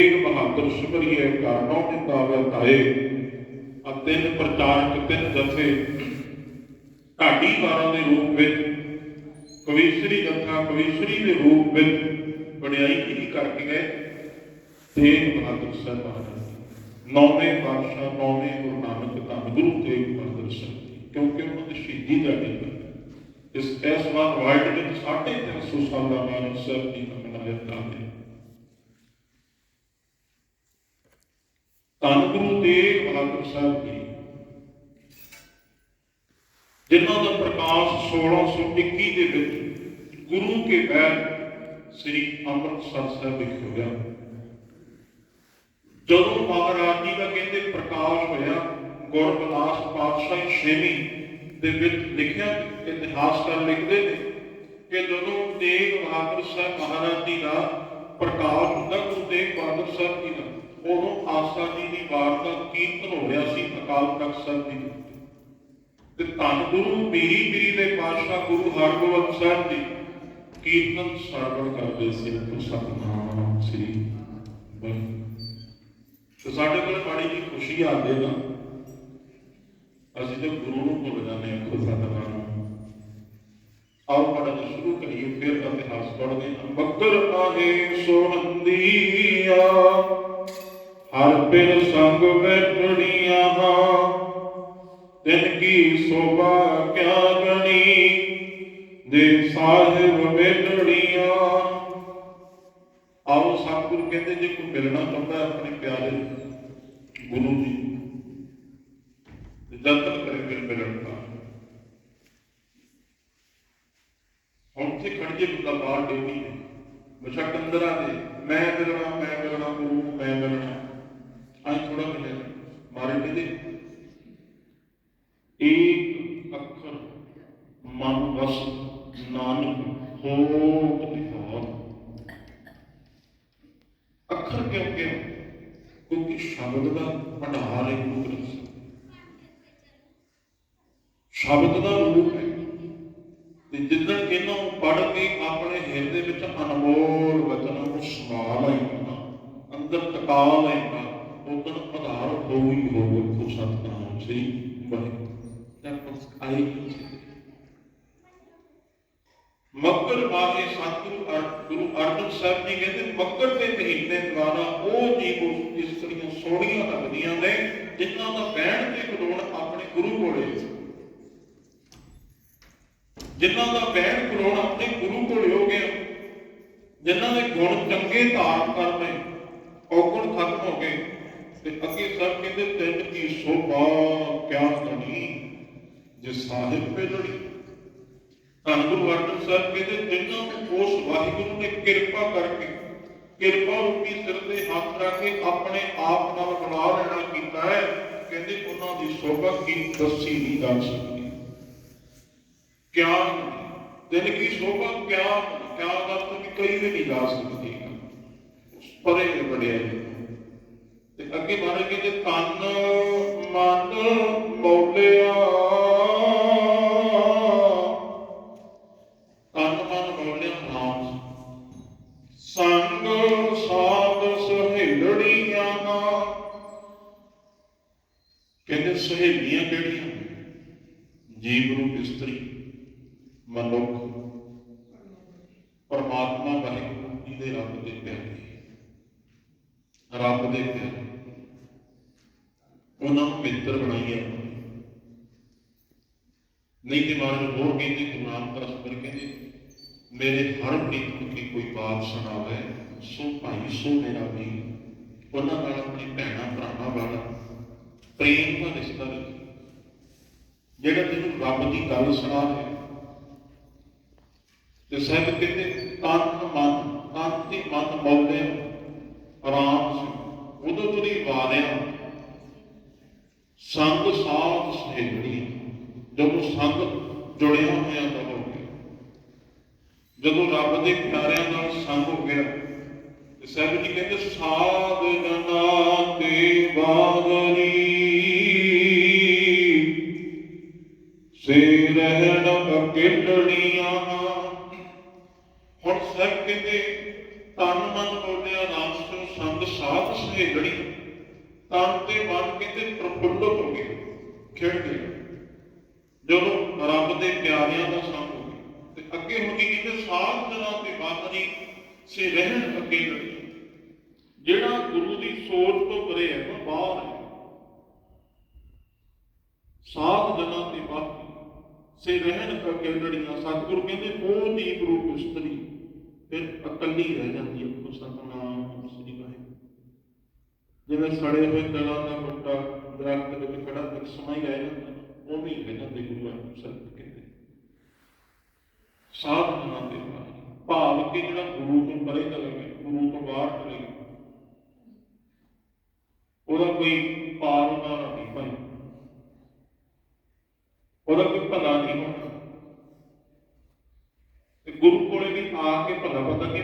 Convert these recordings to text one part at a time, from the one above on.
ਤੇਗ ਬਹਾਦਰ ਸਿਮਰਿਏ ਕਾਰਨੋਂ ਨੇ ਤਾਵੇ ਤਾਏ ਆ ਪ੍ਰਚਾਰਕ ਤਿੰਨ ਜਥੇ। ਢਾਡੀ ਵਾਰਾਂ ਦੇ ਰੂਪ ਵਿੱਚ, ਕਵੀਸ਼ਰੀ ਜਥਾ ਕਵੀਸ਼ਰੀ ਦੇ ਰੂਪ ਵਿੱਚ ਵਡਿਆਈ ਕੀ ਕਰਕੇ ਗਏ। ਤੇਗ ਬਹਾਦਰ ਸਾਹਿਬ ਮਹਾਰਾਜ ਨੌਵੇਂ ਪਾਤਸ਼ਾਹ, ਨੌਵੇਂ ਗੁਰੂ ਨਾਨਕ ਧੰਨ ਗੁਰੂ ਤੇਗ ਬਹਾਦਰ ਸਾਹਿਬ ਕਿਉਂਕਿ ਉਹਨਾਂ ਦੀ ਸ਼ਹੀਦੀ ਦਾ ਹੈ। ਇਸ ਇਸ ਵਾਰ ਵਰਲਡ ਵਿੱਚ 350 ਸਾਲਾਂ ਬਾਅਦ ਸਾਹਿਬ ਜੀ ਦਾ ਮਨਾਇਆ ਜਾਂਦੇ ਧੰਨ ਗੁਰੂ ਤੇਗ ਬਹਾਦਰ ਸਾਹਿਬ ਜੀ, ਜਿਨ੍ਹਾਂ ਦਾ ਪ੍ਰਕਾਸ਼ 1621 ਦੇ ਵਿੱਚ ਗੁਰੂ ਕੇ ਬੈਰ ਸ੍ਰੀ ਅੰਮ੍ਰਿਤਸਰ ਸਾਹਿਬ ਵਿਖੇ ਹੋਇਆ। ਜਦੋਂ ਮਹਾਰਾਜ ਜੀ ਦਾ ਕਹਿੰਦੇ ਪ੍ਰਕਾਸ਼ ਹੋਇਆ, ਗੁਰਬਲਾਸ ਪਾਤਸ਼ਾਹ ਛੇਵੀਂ ਦੇ ਵਿੱਚ ਲਿਖਿਆ ਇਤਿਹਾਸਕਾਰ ਲਿਖਦੇ ਨੇ ਕਿ ਜਦੋਂ ਤੇਗ ਬਹਾਦਰ ਸਾਹਿਬ ਮਹਾਰਾਜ ਜੀ ਦਾ ਪ੍ਰਕਾਸ਼ ਹੁੰਦਾ, ਗੁਰੂ ਤੇਗ ਬਹਾਦਰ ਸਾਹਿਬ ਜੀ ਦਾ ਉਦੋਂ ਆਸਾ ਜੀ ਦੀ ਵਾਰ ਦਾ ਕੀਰਤਨ ਹੋ ਰਿਹਾ ਸੀ ਅਕਾਲ ਤਖਤ ਸਾਹਿਬ ਜੀ ਤੇ ਧੰਨ ਗੁਰੂ ਮੀਰੀ ਪੀਰੀ ਦੇ ਪਾਤਸ਼ਾਹ ਗੁਰੂ ਹਰਗੋਬਿੰਦ ਸਾਹਿਬ ਜੀ ਕੀਰਤਨ ਸਰਵਣ ਕਰਦੇ ਸੀ। ਤੋ ਸਤਨਾਮ ਸ੍ਰੀ ਵਾਹਿਗੁਰੂ। ਤੇ ਸਾਡੇ ਕੋਲ ਮਾੜੀ ਜੀ ਖੁਸ਼ੀ ਆਉਂਦੇ ਨਾ, ਅਸੀਂ ਤੇ ਗੁਰੂ ਨੂੰ ਭੁੱਲ ਜਾਂਦੇ ਹਾਂ ਖੁਦ ਸਤਨਾਮ। ਆਓ ਪੜ੍ਹਨਾ ਸ਼ੁਰੂ ਕਰੀਏ, ਫਿਰ ਇਤਿਹਾਸ ਪੜ੍ਹਦੇ ਹਾਂ। ਬੱਕਰ ਆਹੇ ਸੋਹੰਦੀਆ ਹਰ ਬਿਨ ਸੰਗ ਬੈਠੜੀਆਂ ਹਾਂ ਤਿਨ ਕੀ ਸੋਭਾ ਕਿਆ ਗਣੀ। ਦੇ ਸਾਹਿਬ ਬੈਠੜੀਆਂ ਆਓ ਸਤਿਗੁਰੂ ਕਹਿੰਦੇ ਜੇ ਕੋਈ ਮਿਲਣਾ ਚਾਹੁੰਦਾ ਆਪਣੇ ਪਿਆਰੇ ਗੁਰੂ ਜੀ, ਤੇ ਜਤਨ ਕਰੇ ਫਿਰ ਮਿਲਣ ਹੁਣ ਤੇ ਖੜ ਜੇ ਬੰਦਾ ਬਾਹਰ ਡੇਗੀ ਨੇ ਅੰਦਰ ਆ ਦੇ, ਮੈਂ ਮਿਲਣਾ ਮੈਂ ਮਿਲਣਾ ਗੁਰੂ, ਮੈਂ ਮਿਲਣਾ। ਅੱਜ ਥੋੜਾ ਮਿਲੇ ਮਾਰੇ ਕਹਿੰਦੇ ਏਕ ਅੱਖਰ ਮਨ ਵਸ ਨਾਨਕ ਹੋਤ ਨਿਹਾਲ। ਅੱਖਰ ਕਿਉਂ ਕਿਉਂ ਕਿਉਂਕਿ ਸ਼ਬਦ ਦਾ ਭੰਡਾਰ ਹੈ ਗੁਰੂ ਗ੍ਰੰਥ ਸ਼ਬਦ ਦਾ ਰੂਪ ਹੈ। ਤੇ ਜਿੱਦਣ ਇਹਨਾਂ ਨੂੰ ਪੜ੍ਹ ਕੇ ਆਪਣੇ ਹਿਰਦੇ ਵਿੱਚ ਅਨਮੋਲ ਵਚਨਾਂ ਨੂੰ ਸਮਾ ਲੈਣਾ, ਅੰਦਰ ਟਿਕਾ ਲੈਣਾ ਆਧਾਰ ਹੋਈ ਹੋਵੇ ਕੋ ਸਤਨਾਮ ਸ੍ਰੀ ਵਾਹਿਗੁਰੂ ਤਾਂ ਪਸ ਆਈ ਮੱਕਰ ਮਾਹੇ ਸਤਿਗੁਰੂ ਗੁਰੂ ਅਰਜਨ ਸਾਹਿਬ ਜੀ ਕਹਿੰਦੇ ਮੱਕਰ ਦੇ ਮਹੀਨੇ ਦੁਆਰਾ ਉਹ ਜੀਵ ਇਸਤਰੀਆਂ ਸੋਹਣੀਆਂ ਲੱਗਦੀਆਂ ਨੇ ਜਿਨ੍ਹਾਂ ਦਾ ਬਹਿਣ ਤੇ ਖਲੋਣ ਆਪਣੇ ਗੁਰੂ ਕੋਲੇ ਜਿਨ੍ਹਾਂ ਦਾ ਬਹਿਣ ਖਲੋਣ ਆਪਣੇ ਗੁਰੂ ਕੋਲੇ ਹੋ ਗਿਆ ਜਿਨ੍ਹਾਂ ਦੇ ਗੁਣ ਚੰਗੇ ਧਾਰਨ ਕਰਨੇ ਔਗਣ ਖਤਮ ਹੋ ਗਏ ਤੇ ਅੱਗੇ ਸਭ ਕਹਿੰਦੇ ਤਿੰਨ ਕੀ ਸੋਭਾ ਕਿਆ ਗਣੀ ਜੇ ਸਾਹਿਬ ਪੇ ਲੜੀ। ਧੰਨ ਗੁਰੂ ਅਰਜਨ ਸਾਹਿਬ ਕਹਿੰਦੇ ਤਿੰਨਾਂ ਨੂੰ ਉਸ ਵਾਹਿਗੁਰੂ ਨੇ ਕਿਰਪਾ ਕਰਕੇ, ਕਿਰਪਾ ਰੂਪੀ ਸਿਰ ਤੇ ਹੱਥ ਰੱਖ ਕੇ ਆਪਣੇ ਆਪ ਨਾਲ ਬਣਾ ਲੈਣਾ ਕੀਤਾ ਹੈ। ਕਹਿੰਦੇ ਉਹਨਾਂ ਦੀ ਸੋਭਾ ਕੀ ਦੱਸੀ ਨਹੀਂ ਜਾ ਸਕਦੀ। ਕਿਆ ਦਿਨ ਕੀ ਸੋਭਾ ਕਿਆ ਕਿਆ ਦਾ ਤਾਂ ਕਈ ਵੀ ਨਹੀਂ ਜਾ ਸਕਦੀ। ਪਰੇ ਨੇ ਬੜਿਆ ਅੱਗੇ ਮਹਾਰਾਜ ਕਹਿੰਦੇ ਤਨ ਮਨ ਮੌਲਿਆ ਤਨ ਮਨ ਮੌਲਿਆ ਨਾਮ। ਸੰਗ ਸਾਧ ਸਹੇਲੜੀਆਂ ਕਹਿੰਦੇ ਸਹੇਲੀਆਂ ਕਿਹੜੀਆਂ? ਜੀਵ ਰੂਪ ਇਸਤਰੀ, ਮਨੁੱਖ। ਪਰਮਾਤਮਾ ਵਾਹਿਗੁਰੂ ਦੇ ਰੱਬ ਦੇ ਪਿਆਰੇ। ਰੱਬ ਦੇ ਪਿਆਰੇ। ਉਹਨਾਂ ਨੂੰ ਮਿੱਤਰ ਬਣਾਈਏ ਨਹੀਂ ਤੇ ਮਾਰੇ ਹੋਰ ਕਹਿੰਦੇ, ਗੁਰੂ ਰਾਮਦਾਸ ਪਰ ਕਹਿੰਦੇ, ਮੇਰੇ ਹਰ ਪ੍ਰੀਤ ਨੂੰ ਕੀ ਕੋਈ ਬਾਤ ਸੁਣਾਵੇ, ਸੋ ਭਾਈ ਸੋ ਮੇਰਾ ਵੀ ਉਹਨਾਂ ਨਾਲ ਆਪਣੀ ਭੈਣਾਂ, ਭਰਾਵਾਂ ਵਾਲਾ ਪ੍ਰੇਮ ਦਾ ਰਿਸ਼ਤਾ ਰੱਖੀ। ਜਿਹੜਾ ਤੈਨੂੰ ਰੱਬ ਦੀ ਗੱਲ ਸੁਣਾ ਦੇ ਤੇ ਸਾਹਿਬ ਕਹਿੰਦੇ, ਤਨ ਮਨ, ਤਨ ਤੇ ਮਨ ਮੌਲੇ ਆਰਾਮ ਸੀ ਉਦੋਂ ਤੁਰੀ ਵਾਰਿਆ ਸੰਗ ਸਾਥ ਸਹੇਲੀ ਜਦੋਂ ਸੰਗ ਜੁੜਿਆ ਹੋਇਆ ਤਾਂ ਹੋ ਗਿਆ। ਜਦੋਂ ਰੱਬ ਦੇ ਪਿਆਰਿਆਂ ਨਾਲ ਸੰਗ ਹੋ ਗਿਆ, ਤੇ ਸਾਹਿਬ ਜੀ ਕਹਿੰਦੇ, ਸਾਧ ਜਨਾ ਤੇ ਬਾਗਰੀ ਸੇ ਰਹਿਣ ਅਕੇਲੜੀਆਂ ਹੁਣ ਸਭ ਕਹਿੰਦੇ, ਤਨ ਮਨ ਬੋਲਿਆ ਨਾਮ ਸੋ ਸੰਗ ਸਾਥ ਸਾਧ ਤਨ ਤੇ ਮਨ ਕਹਿੰਦੇ ਪ੍ਰਫੁੱਲਤ ਹੋ ਗਏ, ਖਿੜ ਗਏ। ਜਦੋਂ ਰੱਬ ਦੇ ਪਿਆਰਿਆਂ ਦਾ ਸੰਗ ਹੋ ਗਿਆ, ਤੇ ਅੱਗੇ ਹੋ ਕੇ ਕਹਿੰਦੇ ਸਾਧ ਜਨਾਂ ਤੇ ਬਾਦਰੀ ਸੇ ਰਹਿਣ ਅੱਗੇ ਲੜੀ ਜਿਹੜਾ ਗੁਰੂ ਦੀ ਸੋਚ ਤੋਂ ਪਰੇ ਹੈ, ਉਹ ਬਾਹਰ ਹੈ। ਸਾਧ ਜਨਾਂ ਤੇ ਬਾਦਰੀ ਸੇ ਰਹਿਣ ਅੱਗੇ ਲੜੀਆਂ। ਸਤਿਗੁਰੂ ਕਹਿੰਦੇ ਉਹ ਦੀਪ ਰੂਪ ਇਸਤਰੀ ਫਿਰ ਇਕੱਲੀ ਰਹਿ ਜਾਂਦੀ ਹੈ ਉਹ ਸਤਨਾਮ ਸ੍ਰੀ ਵਾਹਿਗੁਰੂ। ਜਿਵੇਂ ਸੜੇ ਹੋਏ ਦਲਾਂ ਦਾ ਬੁੱਟਾ ਦਰਖਤ ਦੇ ਵਿੱਚ ਖੜਾ ਇੱਕ ਸਮਾਂ ਰਹਿ ਜਾਂਦਾ ਉਹ ਵੀ ਰਹਿ ਜਾਂਦੇ ਗੁਰੂ ਅਰਜਨ ਸਾਹਿਬ ਕਹਿੰਦੇ ਸਾਧ ਦੇ ਭਾਵ ਕਿ ਜਿਹੜਾ ਗੁਰੂ ਤੋਂ ਪਰੇ ਚਲੇ ਗਿਆ ਗੁਰੂ ਤੋਂ ਬਾਹਰ ਚਲੇ ਗਿਆ ਉਹਦਾ ਕੋਈ ਪਾਰ ਉਹਨਾਂ ਨਹੀਂ ਭਾਈ। ਉਹਦਾ ਕੋਈ ਭਲਾ ਨਹੀਂ ਹੋਣਾ ਤੇ ਗੁਰੂ ਕੋਲੇ ਵੀ ਆ ਕੇ ਭਲਾ ਪਤਾ ਕੀ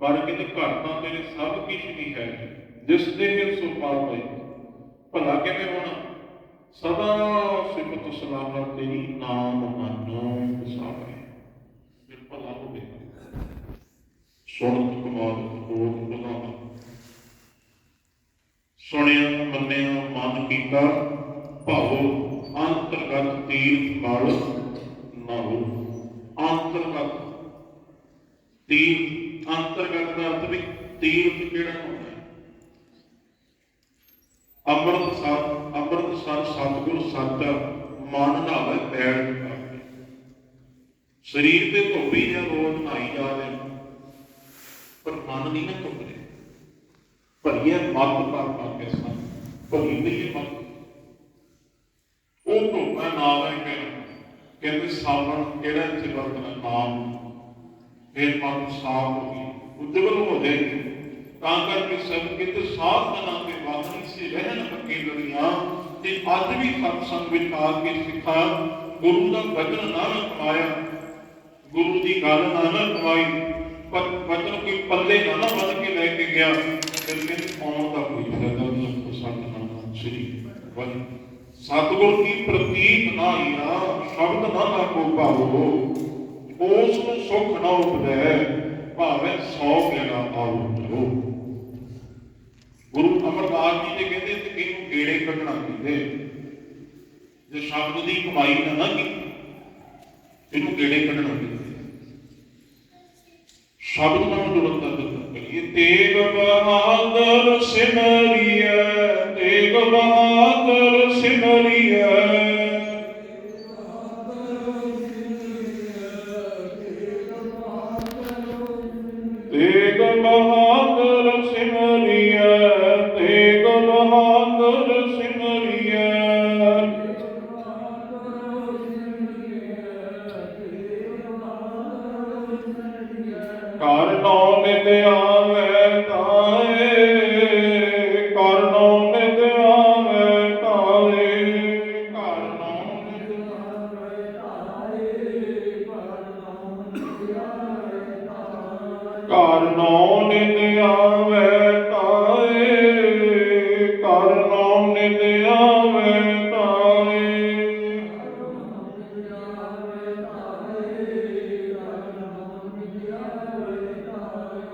ਹੋਣਾ ਬਾਰੇ ਘਰ ਤਾਂ ਤੇਰੇ ਸਭ ਕੁਝ ਵੀ ਹੈ, ਜਿਸ ਦੇ ਵਿੱਚ ਸੋ ਪਾਲ ਭਲਾ ਕਿਵੇਂ ਹੋਣਾ? ਸਦਾ ਸਿਫਤ ਸਲਾਹ ਤੇਰੀ ਨਾਮ ਮਾਨੋ ਵਸਾਵੇ ਫਿਰ ਭਲਾ ਹੋਵੇ। ਸੁਣਤ ਕੁਮਾਰ ਕੋਟ ਬੁਲਾਵਾ ਸੁਣਿਆ, ਮੰਨਿਆ, ਮਨ ਕੀਤਾ, ਭਾਵੋ, ਅੰਤਰਗਤ ਤੀਰਥ ਮਲ ਨਾਉ ਅੰਤਰਗਤ ਤੀਰਥ ਅੰਤਰਗਤ ਦਾ ਅਰਥ ਵੀ ਤੀਰਥ ਕਿਹੜਾ ਹੁੰਦਾ ਹੈ? ਅੰਮ੍ਰਿਤ ਸਤ ਅੰਮ੍ਰਿਤ ਸਤ ਸਤਿਗੁਰ ਸਤ, ਮਨ ਨਾਵੇ ਪੈਰ ਸਰੀਰ ਤੇ ਧੋਬੀ ਜਾਂ ਰੋਜ਼ ਨਹਾਈ ਜਾ ਪਰ ਮਨ ਨਹੀਂ ਨਾ ਧੋਬ ਰਿਹਾ ਭਰੀਏ ਮਤ ਕਰ ਪਾਕੇ ਸਨ, ਭਰੀ ਨਹੀਂ ਮਤ। ਉਹ ਧੋਬਾ ਨਾਮ ਕਹਿੰਦੇ ਸਾਵਣ ਕਿਹੜਾ ਇੱਥੇ ਵਰਤਣਾ? ਨਾਮ। ਫਿਰ ਮਨ ਸਾਫ਼ ਹੋ ਗਈ ਉਜਵਲ ਹੋ ਜਾਏਗੀ ਤਾਂ ਕਰਕੇ ਸਭ ਕਿਤੇ ਸਾਧ ਜਨਾਂ ਦੇ ਵਾਹਨੀ ਸੇ, ਰਹਿਣ ਪੱਕੇ ਲੜੀਆਂ ਤੇ ਅੱਜ ਵੀ ਸਤਸੰਗ ਵਿੱਚ ਆ ਕੇ ਸਿੱਖਾ, ਗੁਰੂ ਦਾ ਵਚਨ ਨਾ ਕਮਾਇਆ ਗੁਰੂ ਦੀ ਗੱਲ ਨਾ ਨਾ ਕਮਾਈ ਪਰ ਵਚਨ ਕੋਈ ਪੱਲੇ ਨਾ ਨਾ ਬੰਨ ਕੇ ਲੈ ਕੇ ਗਿਆ। ਫਿਰ ਕਹਿੰਦੇ ਆਉਣ ਦਾ ਕੋਈ ਫਾਇਦਾ ਨਹੀਂ ਕੋ ਸਤਨਾਮ ਸ੍ਰੀ ਵਾਹਿਗੁਰੂ। ਸਤਿਗੁਰ ਕੀ ਪ੍ਰਤੀਤ ਨਾ ਹੀਰਾ ਸ਼ਬਦ ਨਾ ਨਾ ਕੋ ਭਾਵੋ। ਉਸ ਨੂੰ ਸੁਖ ਨਾ ਉਪਦੈ ਭਾਵੇਂ ਸੌ ਗੇੜਾ ਆਉ ਜੋ ਗੁਰੂ ਅਮਰਦਾਸ ਜੀ ਦੇ ਕਹਿੰਦੇ ਤੇ ਕਿਹਨੂੰ ਗੇੜੇ ਕੱਢਣਾ ਕਹਿੰਦੇ ਜੇ ਸ਼ਬਦ ਦੀ ਕਮਾਈ ਨਾ ਨਾ ਕੀਤੀ, ਇਹਨੂੰ ਗੇੜੇ ਕੱਢਣਾ ਕਹਿੰਦੇ ਸ਼ਬਦ ਨਾਲ ਜੁੜਨ ਦਾ ਯਤਨ ਕਰੀਏ, ਤੇਗ ਬਹਾਦਰ ਸਿਮਰਿਐ ਨੋ ਨਿਤ ਆਵੇ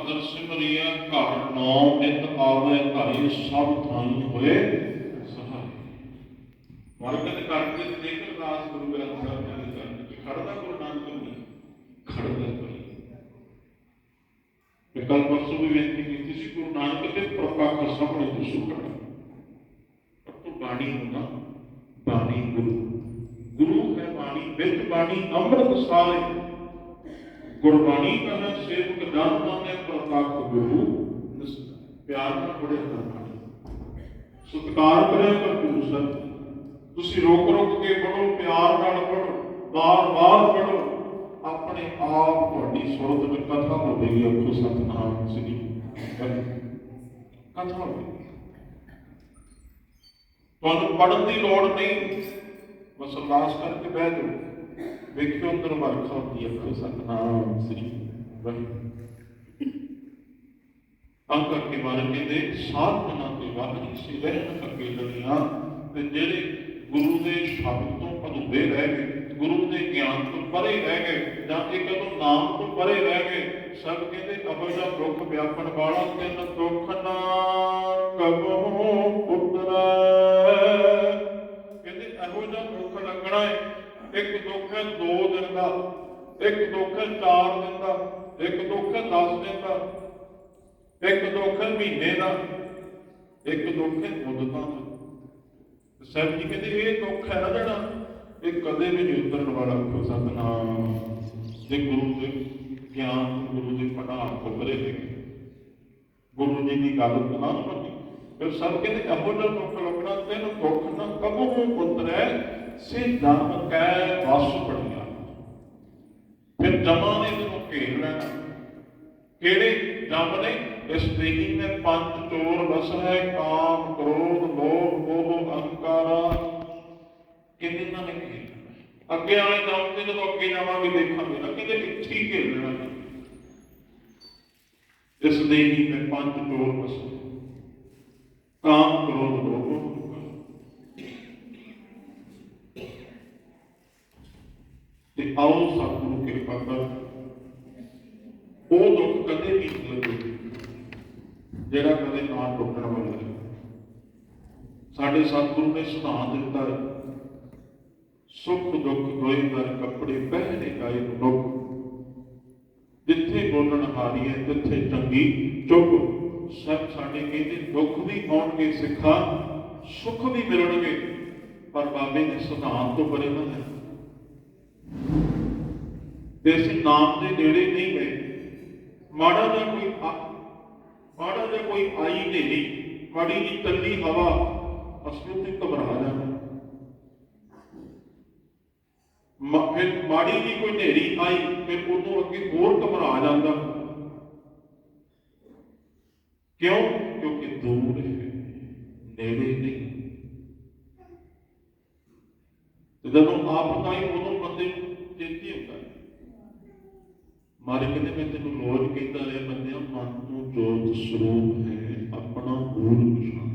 ਤੇਗ ਬਹਾਦਰ ਸਿਮਰਿਆ ਘਰ ਨੌ ਨਿਤ ਆਵੇ ਘਰੇ ਸਭ ਥਾਈ ਹੋਏ ਸਹਾਈ। ਵਰਗਤ ਕਰਕੇ ਤੇ ਦੇਖ ਅਰਦਾਸ ਗੁਰੂ ਗ੍ਰੰਥ ਸਾਹਿਬ ਜੀ ਦੀ ਕਰਕੇ ਖੜਦਾ ਗੁਰੂ ਨਾਨਕ ਨਹੀਂ ਖੜਦਾ ਕੋਈ। ਇਹ ਕੱਲ ਪਰਸੋਂ ਵੀ ਬੇਨਤੀ ਕੀਤੀ ਸੀ, ਗੁਰੂ ਨਾਨਕ ਦੇ ਪ੍ਰਕਾਸ਼ ਸਾਹਮਣੇ ਤੁਸੀਂ ਖੜਾ ਪਰ ਤੂੰ ਬਾਣੀ ਹੁੰਦਾ ਬਾਣੀ ਗੁਰੂ। ਗੁਰੂ ਹੈ ਬਾਣੀ, ਵਿੱਚ ਬਾਣੀ ਅੰਮ੍ਰਿਤ ਸਾਰੇ ਗੁਰਬਾਣੀ ਕਰਨਾ ਸੇਵਕ ਦਾਨ ਮੰਨੇ ਪ੍ਰਤਾਪ ਗੁਰੂ ਪਿਆਰ ਨਾਲ ਪੜਿਆ ਕਰਨਾ ਸਤਿਕਾਰ ਕਰਿਆ ਕਰ ਗੁਰੂ ਤੁਸੀਂ ਰੋਕ ਰੋਕ ਕੇ ਪੜੋ ਪਿਆਰ ਨਾਲ ਪੜੋ ਬਾਰ ਬਾਰ ਪੜੋ ਆਪਣੇ ਆਪ ਤੁਹਾਡੀ ਸੁਰਤ ਵਿੱਚ ਕਥਾ ਹੋਵੇਗੀ ਅੱਖੋ ਸਤਨਾਮ ਸ੍ਰੀ ਕਥਾ ਹੋਵੇਗੀ। ਤੁਹਾਨੂੰ ਪੜਨ ਦੀ ਲੋੜ ਨਹੀਂ। ਬਸ ਅਰਦਾਸ ਕਰਕੇ ਬਹਿ ਜਾਓ। ਵੇਖਿਓ ਅੰਦਰ ਵਰਖਾ ਹੁੰਦੀ ਹੈ ਫਿਰ ਸਤਨਾਮ ਸ੍ਰੀ ਵਾਹਿਗੁਰੂ। ਤਾਂ ਕਰਕੇ ਮਾਰੇ ਕਹਿੰਦੇ ਸਾਧ ਮਨਾਂ ਤੇ ਵਾਹਰੀ ਸੀ, ਰਹਿਣ ਅੱਗੇ ਲੜੀਆਂ। ਤੇ ਜਿਹੜੇ ਗੁਰੂ ਦੇ ਸ਼ਬਦ ਤੋਂ ਅਧੂਰੇ ਰਹਿ ਗਏ, ਗੁਰੂ ਦੇ ਗਿਆਨ ਤੋਂ ਪਰੇ ਰਹਿ ਗਏ, ਜਾਂ ਇਹ ਕਦੋਂ ਨਾਮ ਤੋਂ ਪਰੇ ਰਹਿ ਗਏ, ਸਭ ਕਹਿੰਦੇ ਅਬੋ ਦਾ ਦੁੱਖ ਵਿਆਪਣ ਵਾਲਾ ਤਿੰਨ ਦੁੱਖ ਨਾ ਕਬਹੂ ਪੁੱਤਰੈ। ਕਹਿੰਦੇ, ਇਹੋ ਜਿਹਾ ਦੁੱਖ ਲੱਗਣਾ ਹੈ ਇੱਕ ਦੁੱਖ ਹੈ 2 ਦਿਨ ਦਾ, ਇੱਕ ਦੁੱਖ ਹੈ 4 ਦਿਨ ਦਾ, ਇੱਕ ਦੁੱਖ ਹੈ 10 ਦਿਨ ਦਾ, ਇੱਕ ਦੁੱਖ ਹੈ ਮਹੀਨੇ ਦਾ, ਇੱਕ ਦੁੱਖ ਹੈ ਮੁੱਦਤਾਂ ਦਾ ਸਰ ਜੀ ਕਹਿੰਦੇ, ਇਹ ਦੁੱਖ ਹੈ ਨਾ ਜਿਹੜਾ, ਇਹ ਕਦੇ ਵੀ ਨਹੀਂ ਉਤਰਨ ਵਾਲਾ ਕੋ ਸਤਨਾਮ। ਜੇ ਗੁਰੂ ਦੇ ਗਿਆਨ, ਗੁਰੂ ਦੇ ਪੜਾਅ ਤੋਂ ਪਰੇ ਹੈ ਗੁਰੂ ਜੀ ਦੀ ਗੱਲ ਨਾ ਮੰਨੀ ਫਿਰ ਸਭ ਕਹਿੰਦੇ ਇਹੋ ਜਿਹਾ ਦੁੱਖ ਲੱਗਣਾ ਤੈਨੂੰ ਦੁੱਖ ਨਾ ਕਬੂ ਪੁੱਤਰੈ ਸੇ ਜਮ ਕੈ ਵਸ ਪੜਿਆ ਫਿਰ ਜਮਾਂ ਨੇ ਤੈਨੂੰ ਘੇਰ ਲੈਣਾ। ਕਿਹੜੇ ਜਮ ਨੇ? ਇਸ ਦੇਹੀ ਨੇ ਪੰਜ ਚੋਰ ਵਸ ਹੈ ਕਾਮ, ਕ੍ਰੋਧ ਲੋਭ ਮੋਹ, ਅਹੰਕਾਰ। ਕਿੰਨੇ ਨਾਲ ਘੇਰ ਅੱਗੇ ਵਾਲੇ ਦਮ ਤੇ ਜਦੋਂ ਅੱਗੇ ਜਾਵਾਂਗੇ ਦੇਖਾਂਗੇ ਨਾ, ਕਿਤੇ ਪਿੱਛੇ ਘੇਰ ਲੈਣਾ। ਇਸ ਦੇਹੀ ਨੇ ਪੰਜ ਚੋਰ ਵਸ। ਕਾਮ, ਕ੍ਰੋਧ ਲੋਭ ਅਹੰਕਾਰ ਤੇ ਆਓ ਸਤਿਗੁਰੂ ਕਿਰਪਾ ਕਰ। ਉਹ ਦੁੱਖ ਕਦੇ ਵੀ ਲੱਗੇ ਜਿਹੜਾ ਕਦੇ ਨਾ ਟੁੱਟਣ ਵਾਲਾ ਹੈ। ਸਾਡੇ ਸਤਿਗੁਰੂ ਨੇ ਸਿਧਾਂਤ ਦਿੱਤਾ ਹੈ, ਸੁਖ ਦੁੱਖ ਦੋਈ ਦਰ ਕੱਪੜੇ ਪਹਿਨੇ ਗਾਏ ਲੋਕ। ਜਿੱਥੇ ਬੋਲਣ ਹਾਰੀ ਹੈ ਤਿੱਥੇ ਚੰਗੀ ਚੁੱਪ ਸਭ ਸਾਡੇ ਕਹਿੰਦੇ ਦੁੱਖ ਵੀ ਆਉਣਗੇ ਸਿੱਖਾ ਸੁੱਖ ਵੀ ਮਿਲਣਗੇ। ਪਰ ਬਾਬੇ ਦੇ ਸਿਧਾਂਤ ਤੋਂ ਪਰੇ ਨਾ ਹੈ ਤੇ ਅਸੀਂ ਨਾਮ ਦੇ ਨੇੜੇ ਨਹੀਂ ਗਏ। ਮਾੜਾ ਜਿਹਾ ਕੋਈ ਆ- ਮਾੜਾ ਜਿਹਾ ਕੋਈ ਆਈ ਨੇਰੀ ਮਾੜੀ ਜੀ ਤੱਲੀ ਹਵਾ ਅਸਲ ਤੇ ਘਬਰਾ ਜਾਣਾ ਫਿਰ ਮਾੜੀ ਜੀ ਕੋਈ ਨੇਰੀ ਆਈ, ਫਿਰ ਉਦੋਂ ਅੱਗੇ ਹੋਰ ਘਬਰਾ ਜਾਂਦਾ। ਕਿਉਂ? ਕਿਉਂਕਿ ਦੂਰ ਹੈ, ਨੇੜੇ ਨਹੀਂ। ਤੇ ਜਦੋਂ ਆਪ ਦਾ ਹੀ ਉਦੋਂ ਬੰਦੇ ਨੂੰ ਚੇਤੇ ਹੁੰਦਾ ਹੈ ਮਾਰੇ ਕਹਿੰਦੇ ਮੈਂ ਤੈਨੂੰ ਰੋਜ਼ ਕਹਿੰਦਾ ਰਿਹਾ ਬੰਦਿਆ ਮਨ ਤੋਂ ਜੋਤ ਸਰੂਪ ਹੈ, ਆਪਣਾ ਮੂਲ ਪਛਾਣ।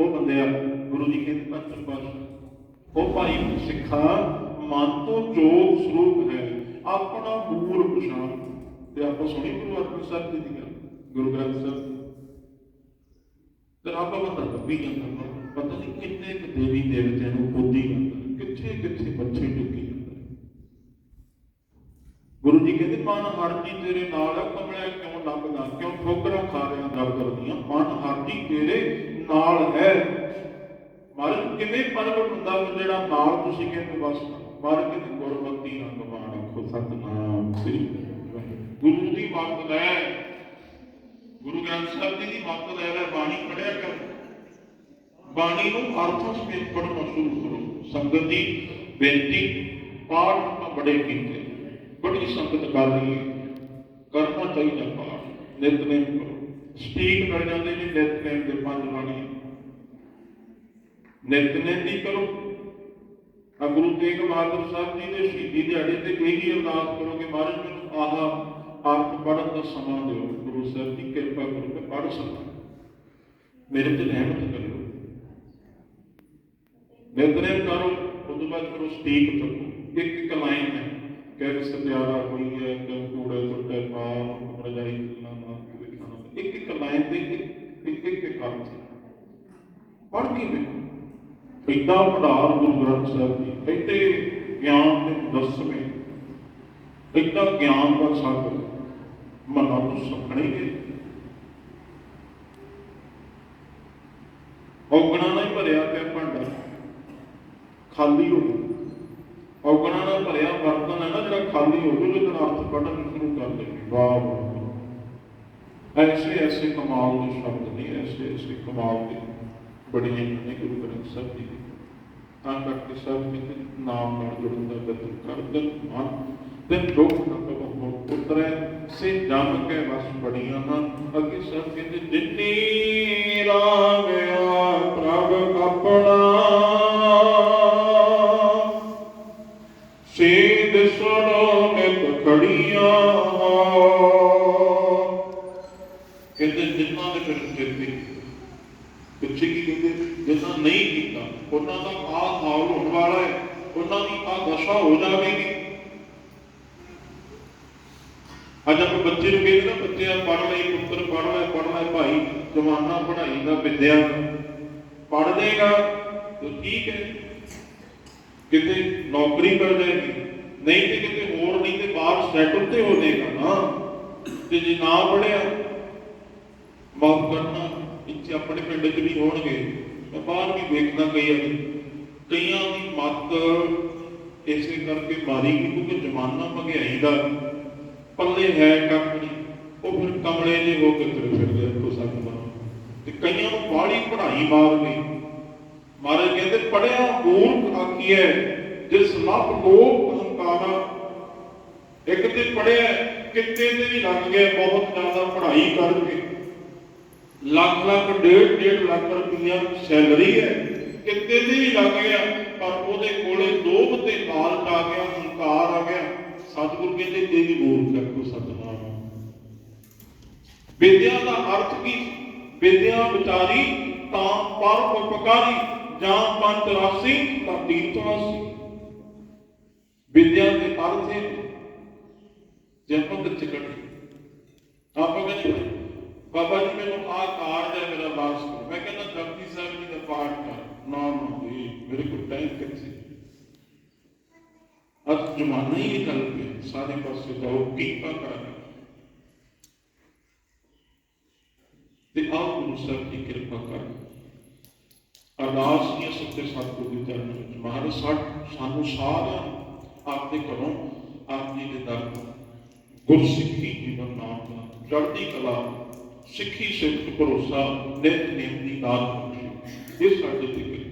ਉਹ ਬੰਦਿਆ ਗੁਰੂ ਜੀ ਕਹਿੰਦੇ ਪੰਜ ਪਾਸ ਉਹ ਭਾਈ ਸਿੱਖਾ, ਮਨ ਤੋਂ ਜੋਤ ਸਰੂਪ ਹੈ, ਆਪਣਾ ਮੂਲ ਪਛਾਣ। ਤੇ ਆਪਾਂ ਸੁਣੀ ਗੁਰੂ ਅਰਜਨ ਸਾਹਿਬ ਜੀ ਦੀ ਗੱਲ, ਗੁਰੂ ਗ੍ਰੰਥ ਸਾਹਿਬ ਤੇ ਆਪਾਂ ਬੰਦਾ ਦੱਬੀ ਜਾਂਦਾ ਮਨ ਹਰ ਤੇਰੇ ਨਾਲ ਕਮਲਿਆ ਕਿਉਂ ਲੱਭਦਾ ਕਿਉਂ ਠੋਕਰਾਂ ਖਾ ਰਿਹਾ ਦਰ ਕਰਦੀਆਂ? ਮਨ ਹਰ ਤੇਰੇ ਨਾਲ ਹੈ। ਮਨ ਕਿਵੇਂ ਪ੍ਰਗਟ ਹੁੰਦਾ ਵਾ ਜਿਹੜਾ ਨਾਲ ਤੁਸੀਂ ਕਹਿੰਦੇ ਬਸ? ਮਨ ਕਿਤੇ ਗੁਰਮਤੀ ਰੰਗ ਬਾਣ ਖੁਦ ਸਤਨਾਮ ਸ੍ਰੀ ਗੁਰੂ ਦੀ ਮੱਤ ਲੈ। ਗੁਰੂ ਗ੍ਰੰਥ ਸਾਹਿਬ ਜੀ ਦੀ ਮੱਤ ਲੈ ਲੈ, ਬਾਣੀ ਪੜਿਆ ਕਰ। ਬਾਣੀ ਨੂੰ ਅਰਥ ਸਮੇਤ ਪੜ੍ਹਨਾ ਸ਼ੁਰੂ ਕਰੋ। ਸੰਗਤ ਦੀ ਬੇਨਤੀ ਪਾਠ ਤਾਂ ਬੜੇ ਕੀਤੇ। ਬੜੀ ਸੰਗਤ ਕਰ ਰਹੀ ਹੈ। ਕਰਨਾ ਚਾਹੀਦਾ ਪਾਠ ਨਿਤਨੇਮ ਕਰੋ। ਸਟੀਕ ਕਰ ਜਾਂਦੇ ਜੀ ਨਿਤਨੇਮ ਦੇ ਪੰਜ ਬਾਣੀ ਨਿਤਨੇਮ ਦੀ ਕਰੋ। ਆ ਗੁਰੂ ਤੇਗ ਬਹਾਦਰ ਸਾਹਿਬ ਜੀ ਦੇ ਸ਼ਹੀਦੀ ਦਿਹਾੜੇ ਤੇ ਇਹੀ ਅਰਦਾਸ ਕਰੋ ਕਿ ਮਹਾਰਾਜ, ਮੈਨੂੰ ਆਹ ਆਪ ਪੜਨ ਦਾ ਸਮਾਂ ਦਿਓ। ਗੁਰੂ ਸਾਹਿਬ ਦੀ ਕਿਰਪਾ ਕਰੋ ਪੜ ਸਕਾਂ। ਮੇਰੇ ਤੇ ਰਹਿਮਤ ਕਰਿਓ। ਨਿਤਨੇਮ ਕਰੋ। ਉਸ ਤੋਂ ਬਾਅਦ ਕਰੋ ਸਟੀਕ ਚੱਕੋ। ਇੱਕ ਇੱਕ ਲਾਈਨ ਹੈ। ਕਹਿ ਸਤਿਆਰਾ ਹੋਈ ਹੈ ਕਿ ਕੂੜੇ ਸੁੱਟੇ ਪਾਪ ਰਜਾਈ ਨਾ ਨਾ ਖਾਣਾ ਇੱਕ ਇੱਕ ਲਾਈਨ ਦੇ ਇੱਕ ਇੱਕ ਇੱਕ ਇੱਕ ਅਰਥ ਪੜ੍ਹ ਕੇ ਵੇਖੋ। ਇਦਾਂ ਪੜਾਰ ਗੁਰੂ ਗ੍ਰੰਥ ਸਾਹਿਬ ਜੀ, ਇੱਥੇ ਗਿਆਨ ਦੇ ਦਸਵੇਂ ਇਦਾਂ ਗਿਆਨ ਦਾ ਸਾਗਰ ਮਨਾਂ ਨੂੰ ਸੁਖਣੇ ਗਏ ਔਗਣਾ ਨਾਲ ਭਰਿਆ ਪਿਆ ਭਾਂਡਾ। ਖਾਲੀ ਹੋ ਗਿਆ ਔਗਣਾ ਨਾਲ ਭਰਿਆ ਬਰਤਨ ਹੈ ਨਾ ਜਿਹੜਾ ਖਾਲੀ ਹੋ ਗਿਆ ਉਹਦੇ ਨਾਲ ਅਰਥ ਪੜਨ ਸ਼ੁਰੂ ਕਰ ਦੇ ਵਾਹ ਵਾਹ ਐਸੇ ਐਸੇ ਕਮਾਲ ਦੇ ਸ਼ਬਦ ਨਹੀਂ ਐਸੇ ਐਸੇ ਕਮਾਲ ਦੇ ਬੜੀਆਂ ਤਾਂ ਕਰਕੇ ਸਭ ਵਿੱਚ ਨਾਮ ਨਾਲ ਜੁੜਨ ਦਾ ਯਤਨ ਕਰ ਮਨ ਤੇ ਦੁੱਖ ਨਾ ਕਬੋ ਉਤਰੈ ਸੇ ਜਮ ਕੇ ਵਸ ਬੜੀਆਂ ਹਨ। ਅੱਗੇ ਸਭ ਕਹਿੰਦੇ, ਜਿਨੀ ਰਾਮਿਆ ਪ੍ਰਭ ਆਪਣਾ ਖੜੀਆਂ ਕਹਿੰਦੇ ਜਿਨ੍ਹਾਂ ਦੇ ਫਿਰ ਚੇਤੇ ਪਿੱਛੇ ਕੀ ਕਹਿੰਦੇ? ਜਿਨ੍ਹਾਂ ਨਹੀਂ ਕੀਤਾ, ਉਹਨਾਂ ਦਾ ਆਹ ਹਾਲ ਹੋਣ ਵਾਲਾ ਹੈ, ਉਹਨਾਂ ਦੀ ਆਹ ਦਸ਼ਾ ਹੋ ਜਾਵੇਗੀ। ਅੱਜ ਆਪਾਂ ਬੱਚੇ ਨੂੰ ਕਹਿੰਦੇ ਨਾ, ਬੱਚਿਆ ਪੜ੍ਹ ਲਈ ਪੁੱਤਰ ਪੜ੍ਹ ਲੈ ਪੜ੍ਹ ਲੈ ਭਾਈ ਜਮਾਨਾ ਪੜ੍ਹਾਈ ਦਾ ਵਿਦਿਆ। ਪੜ੍ਹ ਲੇਗਾ ਤਾਂ ਠੀਕ ਹੈ ਕਿਤੇ ਨੌਕਰੀ ਕਰ ਜਾਏਗੀ। ਨਹੀਂ ਤੇ ਕਿਤੇ ਹੋਰ ਨਹੀਂ ਤੇ ਬਾਹਰ ਸੈਟਲ ਤੇ ਹੋ ਜਾਏਗਾ ਨਾ। ਤੇ ਜੇ ਨਾ ਪੜਿਆ ਮਾਫ ਕਰਨਾ, ਇੱਥੇ ਆਪਣੇ ਪਿੰਡ 'ਚ ਵੀ ਹੋਣਗੇ ਮੈਂ ਬਾਹਰ ਵੀ ਵੇਖਦਾ ਕਈ ਵਾਰੀ। ਕਈਆਂ ਦੀ ਮੱਤ ਇਸੇ ਕਰਕੇ ਮਾਰੀ ਕਿਉਂਕਿ ਜ਼ਮਾਨਾ ਮਹਿੰਗਾਈ ਦਾ ਪੱਲੇ ਹੈ ਕੱਖ ਨਹੀਂ ਉਹ ਫਿਰ ਕਮਲੇ ਜਿਹੇ ਹੋ ਕੇ ਤੁਰੇ ਫਿਰਦੇ ਕੋ ਸਕਦਾ ਤੇ ਕਈਆਂ ਨੂੰ ਬਾਹਲੀ ਪੜ੍ਹਾਈ ਮਾਰ ਗਈ ਮਹਾਰਾਜ ਕਹਿੰਦੇ ਪੜਿਆ ਮੂਰਖ ਆਖੀਐ ਜਿਸ ਲੱਭ ਲੋਕ ਇੱਕ ਤੇ ਪੜਿਆ ਕਿਤੇ ਤੇ ਵੀ ਲੱਗ ਗਿਆ ਬਹੁਤ ਜ਼ਿਆਦਾ ਪੜ੍ਹਾਈ ਕਰਕੇ। ਲੱਖ ਲੱਖ, ਡੇਢ ਡੇਢ ਲੱਖ ਰੁਪਈਆ ਸੈਲਰੀ ਹੈ ਕਿਤੇ ਤੇ ਵੀ ਲੱਗ ਗਿਆ, ਪਰ ਉਹਦੇ ਕੋਲੇ ਲੋਭ ਤੇ ਲਾਲਚ ਆ ਗਿਆ, ਹੰਕਾਰ ਆ ਗਿਆ। ਸਤਿਗੁਰ ਕਹਿੰਦੇ ਇਹ ਵੀ ਮੂਰਖ ਹੈ ਸਤਨਾਮ। ਵਿਦਿਆ ਦਾ ਅਰਥ ਕੀ ਵਿਦਿਆ ਵਿਚਾਰੀ ਤਾਂ ਪਰ ਉਪਕਾਰੀ, ਜਾਂ ਪੰਜ ਰਾਸੀ ਤਾਂ ਤੀਰਥ ਰਾਸੀ। ਵਿਦਿਆ ਦੇ ਅਰਥ ਹੈ ਜਨਮ ਦੇ ਚਕੜ ਆਪਾਂ ਕਹਿੰਦੇ, ਬਾਬਾ ਜੀ, ਮੈਨੂੰ ਆਹ ਕਾਰਜ ਹੈ ਮੇਰਾ ਵਾਰਸ ਕਰੋ। ਮੈਂ ਕਹਿੰਦਾ ਜਪਜੀ ਸਾਹਿਬ ਜੀ ਦਾ ਪਾਠ ਕਰ। ਨਾ ਨਾ ਜੀ ਮੇਰੇ ਕੋਲ ਟਾਈਮ ਕਿੱਥੇ ਅੱਜ ਜਮਾਨਾ ਹੀ ਨਿਕਲ ਗਿਆ ਸਾਰੇ ਪਾਸੇ ਜਾਓ ਕਿਰਪਾ ਕਰਾਂਗੇ ਤੇ ਆਪ ਗੁਰੂ ਸਾਹਿਬ ਦੀ ਕਿਰਪਾ ਕਰ ਅਰਦਾਸ ਕੀ ਸੱਚੇ ਸਤਿਗੁਰੂ ਦੇ ਚਰਨ ਵਿੱਚ। ਮਹਾਰਾਜ, ਸਾ- ਸਾਨੂੰ ਸਾਰਿਆਂ ਨੂੰ ਆਪਦੇ ਘਰੋਂ ਆਪ ਜੀ ਦੇ ਦਰ ਤੋਂ ਗੁਰਸਿੱਖੀ ਜੀਵਨ ਨਾਮ ਚੜ੍ਹਦੀ ਕਲਾ, ਸਿੱਖੀ ਸਿੱਖ ਭਰੋਸਾ, ਨਿਤ ਨੇਮ ਦੀ ਦਾਤ ਬਖਸ਼ੀ ਸਾਡੇ ਤੇ